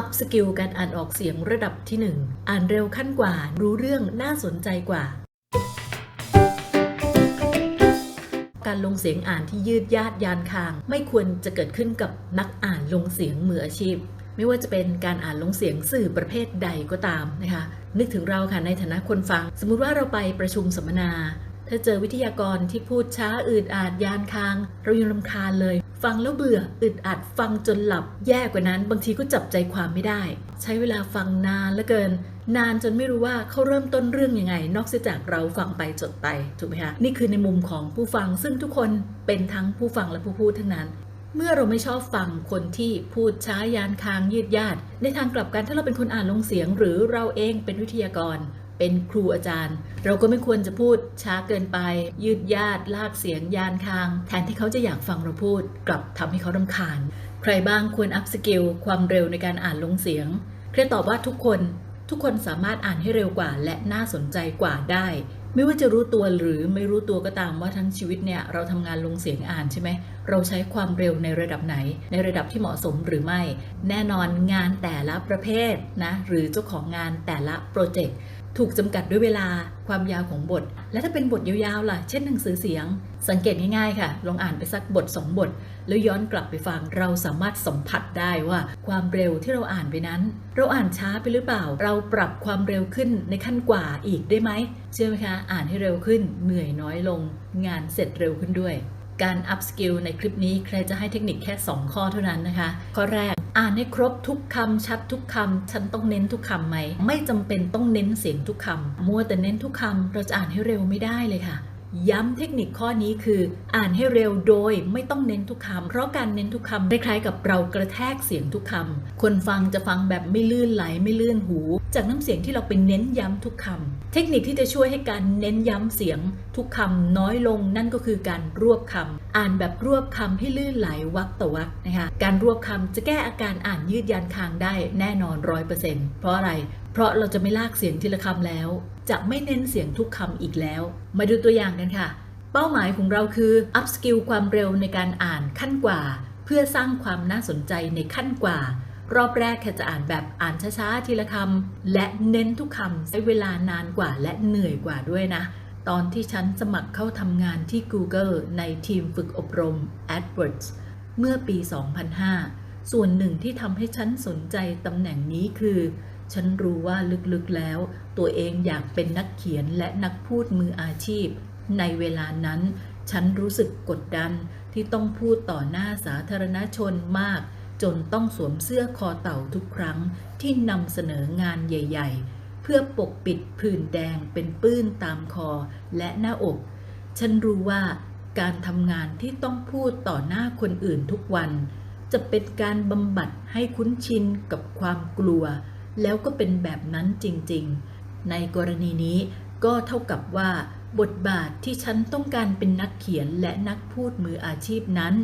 อัพสกิลการอ่านออกเสียงระดับที่ 1 อ่านเร็วขั้นกว่า รู้เรื่องน่าสนใจกว่า การลงเสียงอ่านที่ยืดยาดยานคาง ไม่ควรจะเกิดขึ้นกับนักอ่านลงเสียงมืออาชีพ ไม่ว่าจะเป็นการอ่านลงเสียงสื่อประเภทใดก็ตามนะคะ นึกถึงเราค่ะในฐานะคนฟัง สมมุติว่าเราไปประชุมสัมมนาถ้าเจอวิทยากรที่พูดช้าอืดอาดยานคาง เรายังรำคาญเลย ฟังแล้วเบื่ออึดอัดฟังจนหลับแย่กว่านั้น บางทีก็จับใจความไม่ได้ ใช้เวลาฟังนานเหลือเกิน นานจนไม่รู้ว่าเขาเริ่มต้นเรื่องยังไง นอกเสียจากเราฟังไปจดไปถูกไหมคะนี่คือในมุมของผู้ฟังซึ่งทุกคนเป็นทั้งผู้ฟังและผู้พูดทั้งนั้น เมื่อเราไม่ชอบฟังคนที่พูดช้ายานคางยืดยาดในทางกลับกันถ้าเราเป็นคนอ่านลงเสียง หรือเราเองเป็นวิทยากร เป็นครูอาจารย์ เราก็ไม่ควรจะพูดช้าเกินไป ยืดยาดลากเสียงยานคาง แทนที่เขาจะอยากฟังเราพูด กลับทำให้เขารำคาญ ใครบ้างควรอัพสกิลความเร็วในการอ่านลงเสียงเครียตอบว่าทุกคนทุกคนสามารถอ่านให้เร็วกว่าและน่าสนใจกว่าได้ ไม่ว่าจะรู้ตัวหรือไม่รู้ตัวก็ตามว่าทั้งชีวิตเนี่ยเราทำงานลงเสียงอ่านใช่ไหมเราใช้ความเร็วในระดับไหน ในระดับที่เหมาะสมหรือไม่ แน่นอนงานแต่ละประเภทนะหรือเจ้าของงานแต่ละโปรเจกต์ ถูกจำกัดด้วยเวลาความยาวของบท และถ้าเป็นบทยาวๆล่ะ เช่นหนังสือเสียง สังเกตง่ายๆค่ะ ลองอ่านไปสักบทสองบท แล้วย้อนกลับไปฟังเราสามารถสัมผัสได้ว่าความเร็วที่เราอ่านไปนั้น เราอ่านช้าไปหรือเปล่า เราปรับความเร็วขึ้นในขั้นกว่าอีกได้ไหมเชื่อไหมคะ อ่านให้เร็วขึ้นเหนื่อยน้อยลง งานเสร็จเร็วขึ้นด้วยการอัพสกิลในคลิปนี้ใครจะให้เทคนิคแค่ 2 ข้อเท่านั้นนะคะ ข้อแรก อ่านให้ครบทุกคำชัดทุกคำฉันต้องเน้นทุกคำไหม ไม่จำเป็นต้องเน้นเสียงทุกคำมัวแต่เน้นทุกคำเราจะอ่านให้เร็วไม่ได้เลยค่ะ ย้ำเทคนิคข้อนี้คือ อ่านให้เร็วโดยไม่ต้องเน้นทุกคำเพราะการเน้นทุกคำคล้ายๆกับเรากระแทกเสียงทุกคำคนฟังจะฟังแบบไม่ลื่นไหลไม่ลื่นหู จากน้ำเสียงที่เราไปเน้นย้ำทุกคำเทคนิคที่จะช่วยให้การเน้นย้ำเสียงทุกคำน้อยลงนั่นก็คือการรวบคำอ่านแบบรวบคำให้ลื่นไหลวักต่อวักนะคะการรวบคำจะแก้อาการอ่านยืดยันคางได้แน่นอนร้อยเปอร์เซ็นต์เพราะอะไร ราะเราจะไม่ลากเสียงทีละคำแล้ว จะไม่เน้นเสียงทุกคำอีกแล้ว มาดูตัวอย่างกันค่ะ เป้าหมายของเราคืออัพสกิลความเร็วในการอ่านขั้นกว่า เพื่อสร้างความน่าสนใจในขั้นกว่า รอบแรกแค่จะอ่านแบบอ่านช้าๆทีละคำและเน้นทุกคำใช้เวลานานกว่าและเหนื่อยกว่าด้วยนะตอนที่ฉันสมัครเข้าทำงานที่ Google ในทีมฝึกอบรม AdWords เมื่อปี 2005 ส่วนหนึ่งที่ทำให้ฉันสนใจตำแหน่งนี้คือ ฉันรู้ว่าลึกๆแล้ว ตัวเองอยากเป็นนักเขียนและนักพูดมืออาชีพ ในเวลานั้น ฉันรู้สึกกดดันที่ต้องพูดต่อหน้าสาธารณชนมาก จนต้องสวมเสื้อคอเต่าทุกครั้งที่นำเสนองานใหญ่ ๆ เพื่อปกปิดผื่นแดงเป็นปื้นตามคอและหน้าอก ฉันรู้ว่าการทำงานที่ต้องพูดต่อหน้าคนอื่นทุกวัน จะเป็นการบำบัดให้คุ้นชินกับความกลัว แล้วก็เป็นแบบนั้นจริงๆ ในกรณีนี้ก็เท่ากับว่า บทบาทที่ฉันต้องการเป็นนักเขียนและนักพูดมืออาชีพนั้น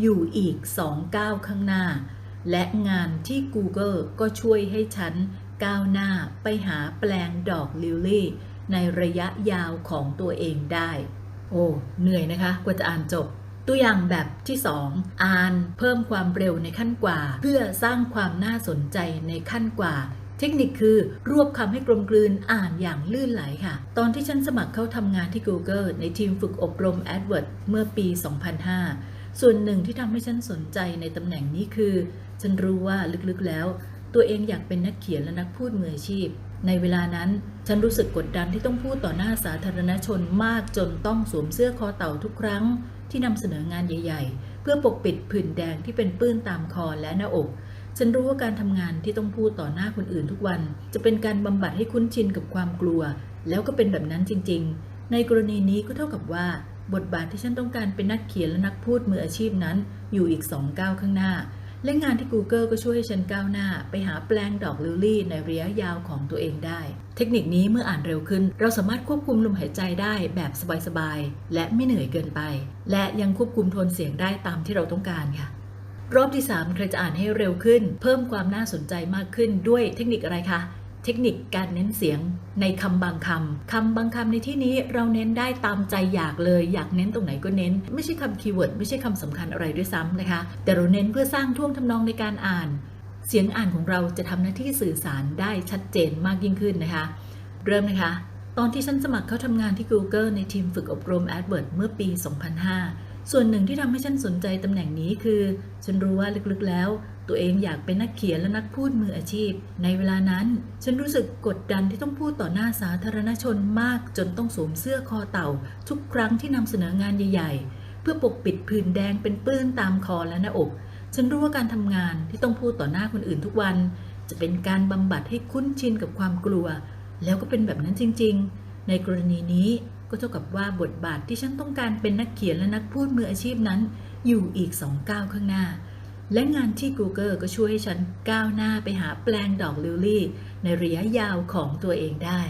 อยู่อีกสองก้าวข้างหน้า และงานที่ Google ก็ช่วยให้ฉันก้าวหน้าไปหาแปลงดอกลิลลี่ ในระยะยาวของตัวเองได้ โอ้ เหนื่อยนะคะ กว่าจะอ่านจบ ตัวอย่างแบบที่2อ่านเพิ่มความเร็วในขั้นกว่า เพื่อสร้างความน่าสนใจในขั้นกว่าเทคนิคคือรวบคำให้กลมกลืนอ่านอย่างลื่นไหลค่ะ ตอนที่ฉันสมัครเข้าทำงานที่ Google ในทีมฝึกอบรม AdWords เมื่อปี 2005 ส่วนหนึ่งที่ทำให้ฉันสนใจในตำแหน่งนี้คือ ฉันรู้ว่าลึกๆแล้ว ตัวเองอยากเป็นนักเขียนและนักพูดมืออาชีพ ในเวลานั้น ฉันรู้สึกกดดันที่ต้องพูดต่อหน้าสาธารณชนมากจนต้องสวมเสื้อคอเต่าทุกครั้ง ที่นำเสนองานใหญ่ ๆ เพื่อปกปิดผื่นแดงที่เป็นปื้นตามคอและหน้าอก ฉันรู้ว่าการทำงานที่ต้องพูดต่อหน้าคนอื่นทุกวัน จะเป็นการบำบัดให้คุ้นชินกับความกลัว แล้วก็เป็นแบบนั้นจริง ๆ ในกรณีนี้ก็เท่ากับว่า บทบาทที่ฉันต้องการเป็นนักเขียนและนักพูดมืออาชีพนั้น อยู่อีก2ก้าวข้างหน้า และงานที่ Google ก็ช่วยให้ฉันก้าวหน้า ไปหาแปลงดอกลิลลี่ในระยะยาวของตัวเองได้ เทคนิคนี้เมื่ออ่านเร็วขึ้น เราสามารถควบคุมลมหายใจได้แบบสบายๆ และไม่เหนื่อยเกินไป และยังควบคุมโทนเสียงได้ตามที่เราต้องการค่ะ รอบที่3ใครจะอ่านให้เร็วขึ้น เพิ่มความน่าสนใจมากขึ้นด้วยเทคนิคอะไรคะ เทคนิคการเน้นเสียงในคำบางคำคำบางคำในที่นี้เราเน้นได้ตามใจอยากเลย อยากเน้นตรงไหนก็เน้น ไม่ใช่คำคีย์เวิร์ดไม่ใช่คำสำคัญอะไรด้วยซ้ำนะคะ แต่เราเน้นเพื่อสร้างท่วงทำนองในการอ่าน เสียงอ่านของเราจะทำหน้าที่สื่อสารได้ชัดเจนมากยิ่งขึ้นนะคะ เริ่มนะคะ ตอนที่ฉันสมัครเข้าทำงานที่ Google ในทีมฝึกอบรม AdWords เมื่อปี 2005 ส่วนหนึ่งที่ทำให้ฉันสนใจตำแหน่งนี้คือ ฉันรู้ว่าลึกๆแล้ว ตัวเองอยากเป็นนักเขียนและนักพูดมืออาชีพ ในเวลานั้น ฉันรู้สึกกดดันที่ต้องพูดต่อหน้าสาธารณชนมากจนต้องสวมเสื้อคอเต่า ทุกครั้งที่นำเสนองานใหญ่ๆ เพื่อปกปิดผื่นแดงเป็นปื้นตามคอและหน้าอก ฉันรู้ว่าการทำงานที่ต้องพูดต่อหน้าคนอื่นทุกวัน จะเป็นการบำบัดให้คุ้นชินกับความกลัว แล้วก็เป็นแบบนั้นจริง ๆ ในกรณีนี้ ก็เท่ากับว่าบทบาทที่ฉันต้องการเป็นนักเขียนและนักพูดมืออาชีพนั้น อยู่อีกสองก้าวข้างหน้า และงานที่ Google ก็ช่วยให้ฉันก้าวหน้าไปหาแปลงดอกลิลลี่ ในระยะยาวของตัวเองได้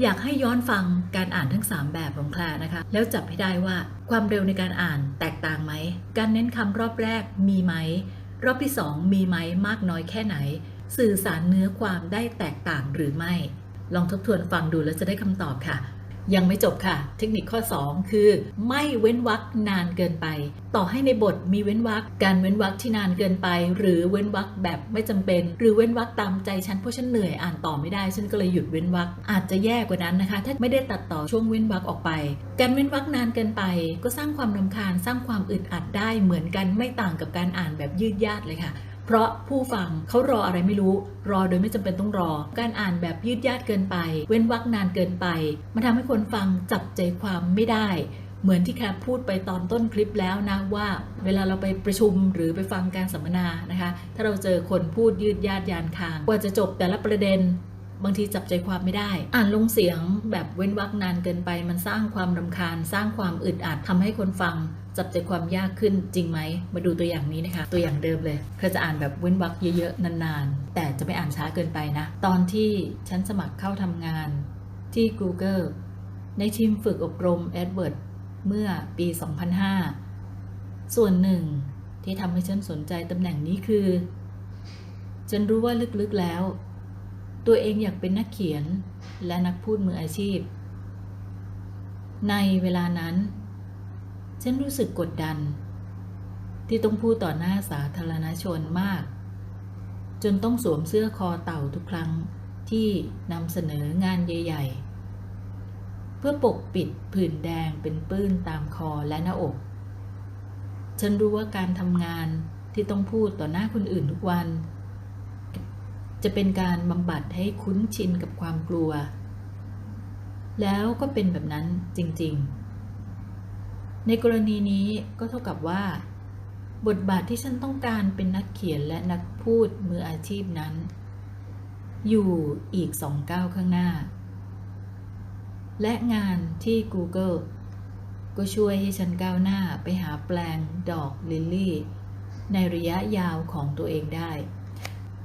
อยากให้ย้อนฟังการอ่านทั้ง 3 แบบของแคลนะคะ แล้วจับให้ได้ว่าความเร็วในการอ่านแตกต่างไหม การเน้นคำรอบแรกมีไหม รอบที่ 2 มีไหมมากน้อยแค่ไหน สื่อสารเนื้อความได้แตกต่างหรือไม่ ลองทบทวนฟังดูแล้วจะได้คำตอบค่ะ ยังไม่จบค่ะ เทคนิคข้อ 2 คือ ไม่เว้นวรรคนานเกินไป ต่อให้ในบทมีเว้นวรรคการเว้นวรรคที่นานเกินไป หรือเว้นวรรคแบบไม่จำเป็น หรือเว้นวรรคตามใจฉันเพราะฉันเหนื่อยอ่านต่อไม่ได้ฉันก็เลยหยุดเว้นวรรคอาจจะแย่กว่านั้นนะคะ ถ้าไม่ได้ตัดต่อช่วงเว้นวรรคออกไป การเว้นวรรคนานเกินไป ก็สร้างความรำคาญสร้างความอึดอัดได้เหมือนกันไม่ต่างกับการอ่านแบบยืดยาดเลยค่ะ เพราะผู้ฟังเขารออะไรไม่รู้ รอโดยไม่จำเป็นต้องรอ การอ่านแบบยืดยาดเกินไป เว้นวรรคนานเกินไป มันทำให้คนฟังจับใจความไม่ได้ เหมือนที่แคปพูดไปตอนต้นคลิปแล้วนะว่า เวลาเราไปประชุมหรือไปฟังการสัมมนานะคะ ถ้าเราเจอคนพูดยืดยาดยานคาง กว่าจะจบแต่ละประเด็น บางทีจับใจความไม่ได้ อ่านลงเสียงแบบเว้นวรรคนานเกินไป มันสร้างความรำคาญ สร้างความอึดอัดทำให้คนฟัง จับใจความยากขึ้นจริงไหม มาดูตัวอย่างนี้นะคะ ตัวอย่างเดิมเลยเธอจะอ่านแบบเว้นวรรคเยอะๆนานๆ แต่จะไม่อ่านช้าเกินไปนะ ตอนที่ฉันสมัครเข้าทำงานที่ Google ในทีมฝึกอบรม AdWords เมื่อปี 2005 ส่วนหนึ่งที่ทำให้ฉันสนใจตำแหน่งนี้คือ ฉันรู้ว่าลึกๆแล้ว ตัวเองอยากเป็นนักเขียนและนักพูดมืออาชีพ ในเวลานั้น ฉันรู้สึกกดดัน ที่ต้องพูดต่อหน้าสาธารณชนมาก จนต้องสวมเสื้อคอเต่าทุกครั้งที่นำเสนองานใหญ่ ๆ เพื่อปกปิดผื่นแดงเป็นปื้นตามคอและหน้าอก ฉันรู้ว่าการทำงานที่ต้องพูดต่อหน้าคนอื่นทุกวัน จะเป็นการบำบัดให้คุ้นชินกับความกลัว แล้วก็เป็นแบบนั้นจริงๆ ในกรณีนี้ก็เท่ากับว่า บทบาทที่ฉันต้องการเป็นนักเขียนและนักพูดมืออาชีพนั้น อยู่อีกสองก้าวข้างหน้า และงานที่ Google ก็ช่วยให้ฉันก้าวหน้าไปหาแปลงดอกลิลลี่ ในระยะยาวของตัวเองได้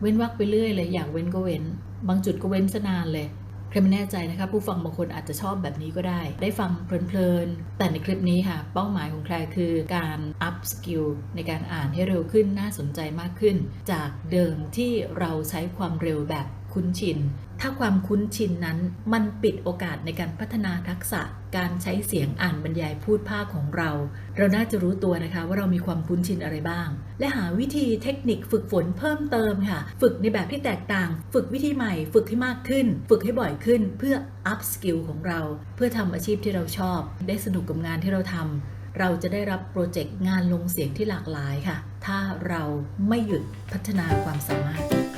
เว้นวักไปเรื่อยเลยอยากเว้นก็เว้น บางจุดก็เว้นซะนานเลยใครไม่แน่ใจนะคะผู้ฟังบางคนอาจจะชอบแบบนี้ก็ได้ ได้ฟังเพลินๆ แต่ในคลิปนี้ค่ะ เป้าหมายของใครคือการอัพสกิลในการอ่านให้เร็วขึ้นน่าสนใจมากขึ้น จากเดิมที่เราใช้ความเร็วแบบ คุ้นชิน ถ้าความคุ้นชินนั้นมันปิดโอกาสในการพัฒนาทักษะการใช้เสียงอ่านบรรยายพูดภาคของเรา เราน่าจะรู้ตัวนะคะว่าเรามีความคุ้นชินอะไรบ้าง และหาวิธีเทคนิคฝึกฝนเพิ่มเติมค่ะ ฝึกในแบบที่แตกต่าง ฝึกวิธีใหม่ ฝึกให้มากขึ้น ฝึกให้บ่อยขึ้น เพื่อ up skill ของเรา เพื่อทำอาชีพที่เราชอบ ได้สนุกกับงานที่เราทำเราจะได้รับโปรเจกต์งานลงเสียงที่หลากหลายค่ะ ถ้าเราไม่หยุดพัฒนาความสามารถ